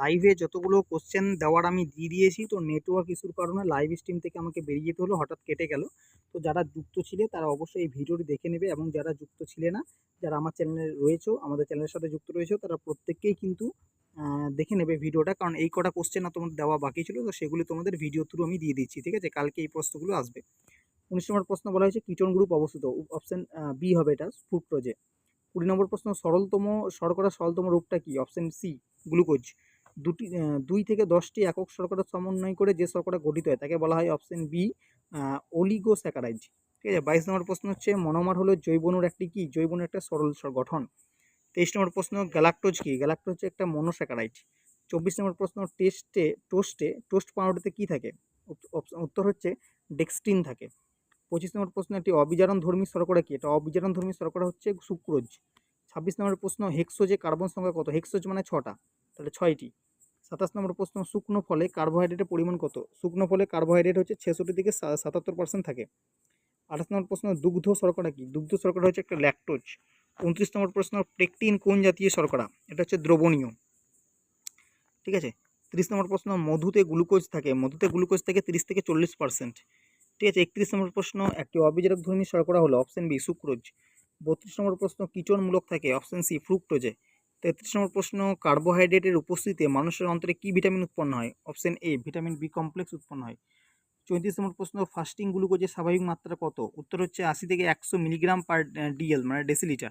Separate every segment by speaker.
Speaker 1: লাইভে যতগুলো কোশ্চেন দেওয়ার আমি দিয়ে দিয়েছি, তো নেটওয়ার্ক ইস্যুর কারণে লাইভ স্ট্রিম থেকে আমাকে বেরিয়ে যেতে হলো, হঠাৎ কেটে গেল। তো যারা যুক্ত ছিলে তারা অবশ্যই এই ভিডিওটি দেখে নেবে এবং যারা যুক্ত ছিলে না, যারা আমার চ্যানেলে রয়েছো, আমাদের চ্যানেলের সাথে যুক্ত রয়েছে, তারা প্রত্যেককেই কিন্তু দেখে নেবে ভিডিওটা। কারণ এই কটা কোশ্চেন না তোমাদের দেওয়া বাকি ছিল, তো সেগুলি তোমাদের ভিডিও থ্রু আমি দিয়ে দিচ্ছি, ঠিক আছে? কালকে এই প্রশ্নগুলো আসবে। উনিশ নম্বর প্রশ্ন বলা হয়েছে কিটন গ্রুপ অবস্থিত। অপশন বি হবে এটা ফ্রুক্টোজে কুড়ি নম্বর প্রশ্ন, সরলতম, শর্করা সরলতম রূপটা কি? অপশন সি গ্লুকোজ দুটি দুই থেকে দশটি একক শর্করা সমন্বয় করে যে শর্করা গঠিত হয়, তাকে বলা হয় অপশন বি অলিগোস্যাকারাইড ঠিক আছে? বাইশ নম্বর প্রশ্ন হচ্ছে মনোমার হলো জৈবনুর একটি কি? জৈবণুর একটা সরল গঠন। তেইশ নম্বর প্রশ্ন গ্যালাক্টোজ কি? গ্যালাক্টোজ হচ্ছে একটা মনোস্যাকারাইড চব্বিশ নম্বর প্রশ্ন টেস্টে টোস্টে টোস্ট পাউরুটিতে কি থাকে? উত্তর হচ্ছে ডেক্সটিন থাকে। পঁচিশ নম্বর প্রশ্ন, একটি অবিজারণ ধর্মী শর্করা কি? এটা অবিজারণ ধর্মী শর্করা হচ্ছে সুক্রোজ। ছাব্বিশ নম্বর প্রশ্ন হেক্সোজে কার্বন সংখ্যা কত? হেক্সোজ মানে ছটা। তাহলে ছয়টি। সাতাশ নম্বর প্রশ্ন, শুকনো ফলে কার্বোহাইড্রেটের পরিমাণ কত? শুকনো ফলে কার্বোহাইড্রেট হচ্ছে ছেষট্টি থেকে সাতাত্তর পার্সেন্ট থাকে। আঠাশ নম্বর প্রশ্ন, দুগ্ধ শর্করা কি? দুগ্ধ শর্করা হচ্ছে একটা ল্যাকটোজ উনত্রিশ নম্বর প্রশ্ন পেকটিন কোন জাতীয় শর্করা? এটা হচ্ছে দ্রবণীয়। ঠিক আছে? তিরিশ নম্বর প্রশ্ন, মধুতে গ্লুকোজ থাকে। মধুতে গ্লুকোজ থেকে তিরিশ থেকে চল্লিশ পার্সেন্ট ঠিক আছে? একত্রিশ নম্বর প্রশ্ন, একটি অবিজারক ধর্মী শর্করা হলো অপশন বি, সুক্রোজ। বত্রিশ নম্বর প্রশ্ন, কিচনমূলক থাকে, অপশন সি, ফ্রুক্টোজে। তেত্রিশ নম্বর প্রশ্ন, কার্বোহাইড্রেটের উপস্থিতিতে মানুষের অন্তরে কী ভিটামিন উৎপন্ন হয়? Option A vitamin B complex উৎপন্ন হয়। চৌত্রিশ নম্বর প্রশ্ন ফাস্টিং গ্লুকোজের স্বাভাবিক মাত্রা কত? উত্তর হচ্ছে আশি থেকে একশো মিলিগ্রাম পার ডিএল মানে ডেসিলিটার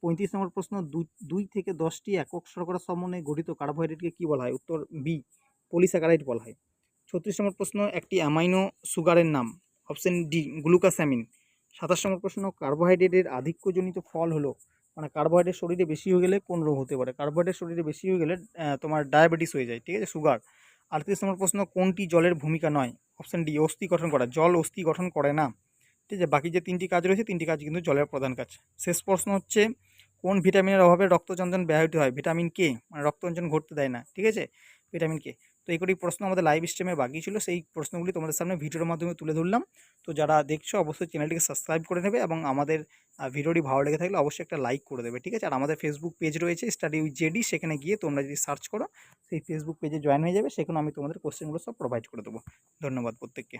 Speaker 1: পঁয়ত্রিশ নম্বর প্রশ্ন, দুই- থেকে দশটি একক শর্করা সমন্বয়ে গঠিত কার্বোহাইড্রেটকে কী বলা হয়? উত্তর বি পলিস্যাকারাইড বলা হয়। ছত্রিশ নম্বর প্রশ্ন, একটি অ্যামাইনো সুগারের নাম। অপশন ডি গ্লুকাসামিন সাতাশ নম্বর প্রশ্ন, কার্বোহাইড্রেটের আধিক্যজনিত ফল হলো মানে কার্বোহাইড্রেট শরীরে বেশি হয়ে গেলে কোন রোগ হতে পারে? কার্বোহাইড্রেট শরীরে বেশি হয়ে গেলে তোমার ডায়াবেটিস হয়ে যায়, ঠিক আছে? সুগার আটত্রিশ নম্বর প্রশ্ন, কোনটি জলের ভূমিকা নয়? অপশন ডি অস্থি গঠন করা। জল অস্থি গঠন করে না, ঠিক আছে? বাকি যে তিনটি কাজ রয়েছে, তিনটি কাজ কিন্তু জলের প্রধান কাজ। শেষ প্রশ্ন হচ্ছে, কোন ভিটামিনের অভাবে রক্তচঞ্চন ব্যাহত হয়? ভিটামিন কে মানে রক্তচঞ্চন ঘটতে দেয় না, ঠিক আছে? ভিটামিন কে তো এই কটি প্রশ্ন আমাদের লাইভ স্ট্রিমে বাকি ছিল। সেই প্রশ্নগুলি তোমাদের সামনে ভিডিওর মাধ্যমে তুলে ধরলাম। তো যারা দেখছ, অবশ্যই চ্যানেলটিকে সাবস্ক্রাইব করে নেবে এবং আমাদের ভিডিওটি ভালো লেগে থাকলে অবশ্যই একটা লাইক করে দেবে, ঠিক আছে? আর আমাদের ফেসবুক পেজ রয়েছে স্টাডি উইথ জেডি সেখানে গিয়ে তোমরা যদি সার্চ করো, সেই ফেসবুক পেজে জয়েন হয়ে যাবে। সেখানে আমি তোমাদের কোশ্চেনগুলো সব প্রোভাইড করে দেবো। ধন্যবাদ প্রত্যেককে।